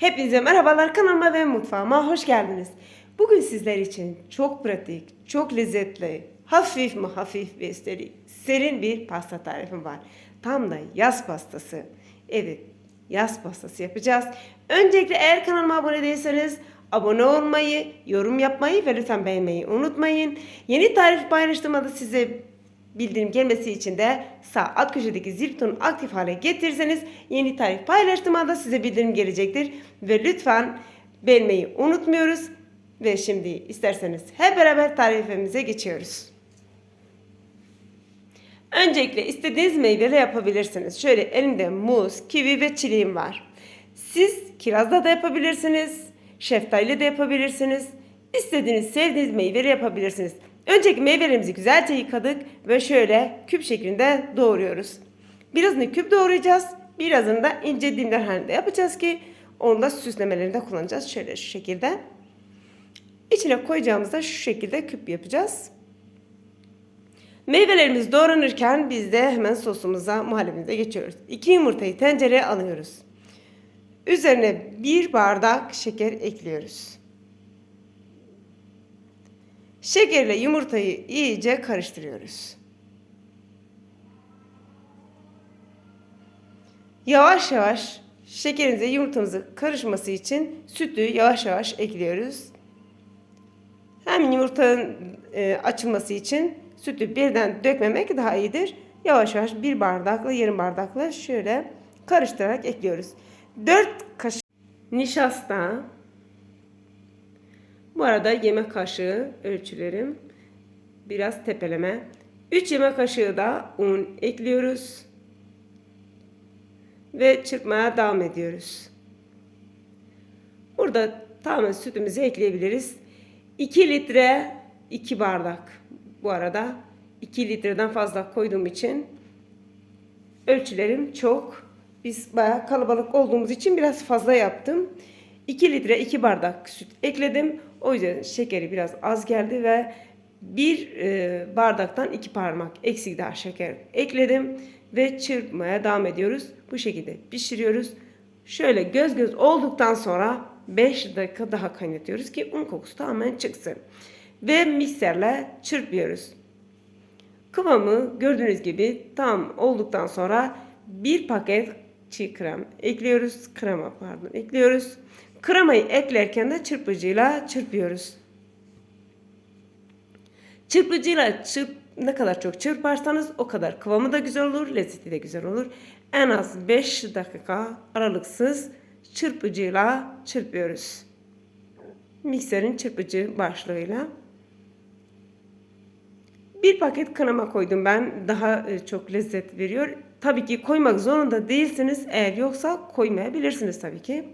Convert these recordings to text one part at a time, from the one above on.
Hepinize merhabalar kanalıma ve mutfağıma hoş geldiniz. Bugün sizler için çok pratik, çok lezzetli, hafif mi hafif ve üstelik serin bir pasta tarifim var. Tam da yaz pastası. Evet, yaz pastası yapacağız. Öncelikle eğer kanalıma abone değilseniz abone olmayı, yorum yapmayı ve lütfen beğenmeyi unutmayın. Yeni tarif paylaştığımda da size bildirim gelmesi için de sağ alt köşedeki zil butonunu aktif hale getirirseniz yeni tarif paylaştığımda da size bildirim gelecektir. Ve lütfen beğenmeyi unutmuyoruz. Ve şimdi isterseniz hep beraber tarifimize geçiyoruz. Öncelikle istediğiniz meyveyle yapabilirsiniz. Şöyle elimde muz, kivi ve çileğim var. Siz kirazla da yapabilirsiniz, şeftaliyle de yapabilirsiniz. İstediğiniz, sevdiğiniz meyveyle yapabilirsiniz. Önceki meyvelerimizi güzelce yıkadık ve şöyle küp şeklinde doğruyoruz. Birazını küp doğrayacağız, birazını da ince dilimler halinde yapacağız ki onu da süslemelerinde kullanacağız. Şöyle şu şekilde. İçine koyacağımızda şu şekilde küp yapacağız. Meyvelerimiz doğranırken biz de hemen sosumuza, muhallebimize geçiyoruz. 2 yumurtayı tencereye alıyoruz. Üzerine bir bardak şeker ekliyoruz. Şekerle yumurtayı iyice karıştırıyoruz. Yavaş yavaş şekerimize yumurtamızı karışması için sütü yavaş yavaş ekliyoruz. Hem yumurtanın e, açılması için sütü birden dökmemek daha iyidir. Yavaş yavaş bir bardakla yarım bardakla şöyle karıştırarak ekliyoruz. 4 kaşık nişasta. Bu arada yemek kaşığı ölçülerim. Biraz tepeleme. 3 yemek kaşığı da un ekliyoruz. Ve çırpmaya devam ediyoruz. Burada tamamen sütümüzü ekleyebiliriz. 2 litre 2 bardak. Bu arada 2 litreden fazla koyduğum için ölçülerim çok. Biz bayağı kalabalık olduğumuz için biraz fazla yaptım. 2 litre 2 bardak süt ekledim. O yüzden şekeri biraz az geldi ve bir e, bardaktan iki parmak eksik daha şeker ekledim ve çırpmaya devam ediyoruz. Bu şekilde pişiriyoruz. Şöyle göz göz olduktan sonra 5 dakika daha kaynatıyoruz ki un kokusu tamamen çıksın. Ve mikserle çırpıyoruz. Kıvamı gördüğünüz gibi tam olduktan sonra bir paket çiğ krem ekliyoruz. Krema pardon ekliyoruz. Kremayı eklerken de çırpıcıyla çırpıyoruz. Çırpıcıyla çırp, ne kadar çok çırparsanız o kadar kıvamı da güzel olur, lezzeti de güzel olur. En az 5 dakika aralıksız çırpıcıyla çırpıyoruz. Mikserin çırpıcı başlığıyla. Bir paket krema koydum ben. Daha e, çok lezzet veriyor. Tabii ki koymak zorunda değilsiniz. Eğer yoksa koymayabilirsiniz tabii ki.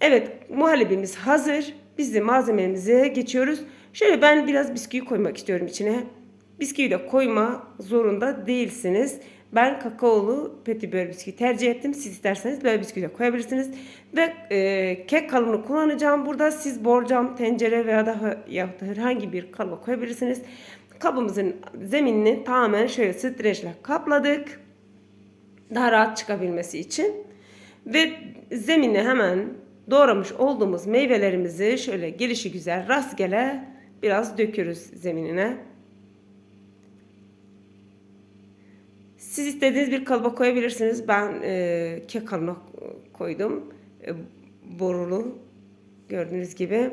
Evet muhallebimiz hazır. Biz de malzememize geçiyoruz. Şöyle ben biraz bisküvi koymak istiyorum içine. Bisküvi de koyma zorunda değilsiniz. Ben kakaolu petibör bisküvi tercih ettim. Siz isterseniz böyle bisküvi de koyabilirsiniz. Ve e, kek kalıbını kullanacağım. Burada siz borcam, tencere veya da yahut da herhangi bir kalıba koyabilirsiniz. Kabımızın zeminini tamamen şöyle streçle kapladık. Daha rahat çıkabilmesi için. Ve zemine hemen doğramış olduğumuz meyvelerimizi şöyle gelişi güzel rastgele biraz döküyoruz zeminine. Siz istediğiniz bir kalıba koyabilirsiniz. Ben e, kek kalıbına koydum. E, borulu gördüğünüz gibi.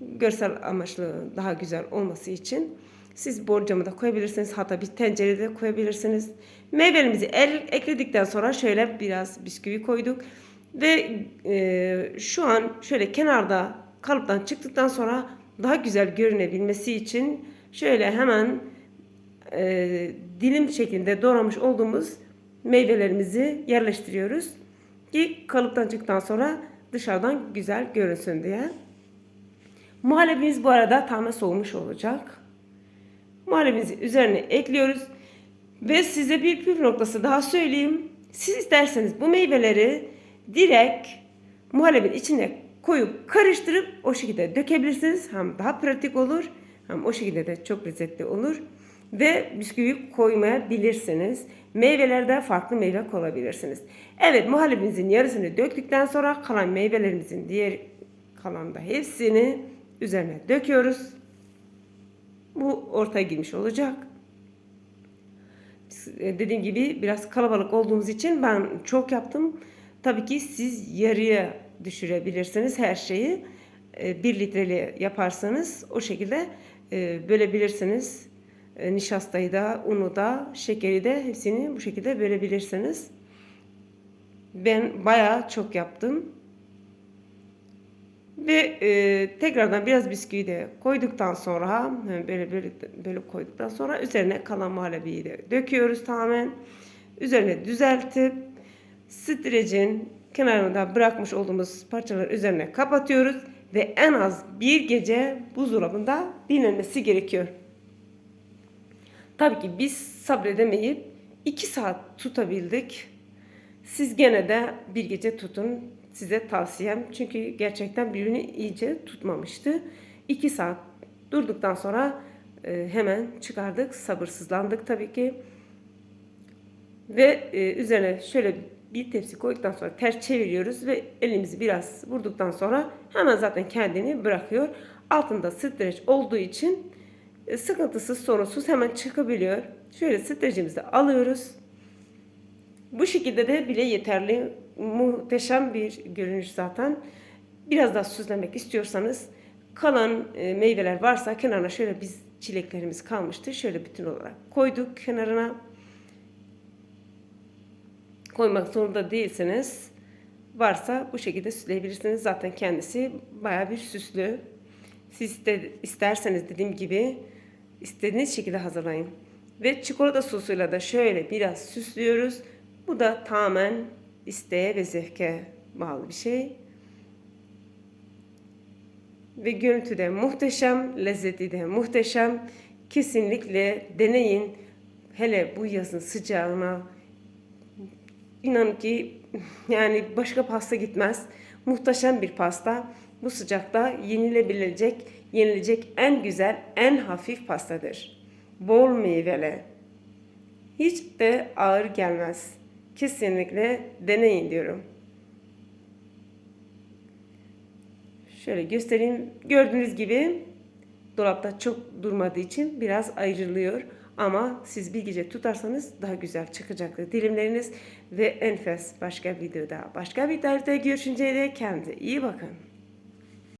Görsel amaçlı daha güzel olması için. Siz borcamı da koyabilirsiniz. Hatta bir tencerede de koyabilirsiniz. Meyvelerimizi el, ekledikten sonra şöyle biraz bisküvi koyduk. Ve e, şu an şöyle kenarda kalıptan çıktıktan sonra daha güzel görünebilmesi için şöyle hemen e, dilim şeklinde doğramış olduğumuz meyvelerimizi yerleştiriyoruz. Ki kalıptan çıktıktan sonra dışarıdan güzel görünsün diye. Muhallebimiz bu arada tamamen soğumuş olacak. Muhallebimizi üzerine ekliyoruz. Ve size bir püf noktası daha söyleyeyim. Siz isterseniz bu meyveleri direkt muhallebin içine koyup karıştırıp o şekilde dökebilirsiniz. Hem daha pratik olur hem o şekilde de çok lezzetli olur. Ve bisküvi koymayabilirsiniz. Meyvelerde farklı meyve koyabilirsiniz. Evet muhallebimizin yarısını döktükten sonra kalan meyvelerimizin diğer kalan da hepsini üzerine döküyoruz. Bu ortaya girmiş olacak. E, Dediğim gibi biraz kalabalık olduğumuz için ben çok yaptım. Tabii ki siz yarıya düşürebilirsiniz her şeyi. 1 litreli yaparsanız o şekilde e, bölebilirsiniz. E, Nişastayı da, unu da, şekeri de hepsini bu şekilde bölebilirsiniz. Ben bayağı çok yaptım. Ve e, tekrardan biraz bisküvi de koyduktan sonra böyle böyle böyle koyduktan sonra üzerine kalan muhallebiyi de döküyoruz tamamen. Üzerine düzeltip streçin kenarında bırakmış olduğumuz parçaları üzerine kapatıyoruz ve en az bir gece buzdolabında dinlenmesi gerekiyor. Tabii ki biz sabredemeyip 2 saat tutabildik. Siz gene de bir gece tutun. Size tavsiyem. Çünkü gerçekten birbirini iyice tutmamıştı. 2 saat durduktan sonra e, hemen çıkardık. Sabırsızlandık tabii ki. Ve e, üzerine şöyle bir tepsi koyduktan sonra ters çeviriyoruz ve elimizi biraz vurduktan sonra hemen zaten kendini bırakıyor. Altında streç olduğu için e, sıkıntısız sorunsuz hemen çıkabiliyor. Şöyle streçimizi alıyoruz. Bu şekilde de bile yeterli. Muhteşem bir görünüş zaten. Biraz daha süslemek istiyorsanız kalan e, meyveler varsa kenarına şöyle biz çileklerimiz kalmıştı. Şöyle bütün olarak koyduk kenarına. Koymak zorunda değilsiniz. Varsa bu şekilde süsleyebilirsiniz. Zaten kendisi baya bir süslü. Siz de isterseniz dediğim gibi istediğiniz şekilde hazırlayın. Ve çikolata sosuyla da şöyle biraz süslüyoruz. Bu da tamamen isteğe ve zevke bağlı bir şey. Ve görüntü de muhteşem, lezzeti de muhteşem. Kesinlikle deneyin. Hele bu yazın sıcağına İnanın ki yani başka pasta gitmez. Muhteşem bir pasta. Bu sıcakta yenilebilecek, yenilecek en güzel, en hafif pastadır. Bol meyveli. Hiç de ağır gelmez. Kesinlikle deneyin diyorum. Şöyle göstereyim. Gördüğünüz gibi dolapta çok durmadığı için biraz ayrılıyor. Ama siz bir gece tutarsanız daha güzel çıkacaktır dilimleriniz ve enfes başka videoda başka bir tarifte görüşünceye dek kendinize iyi bakın.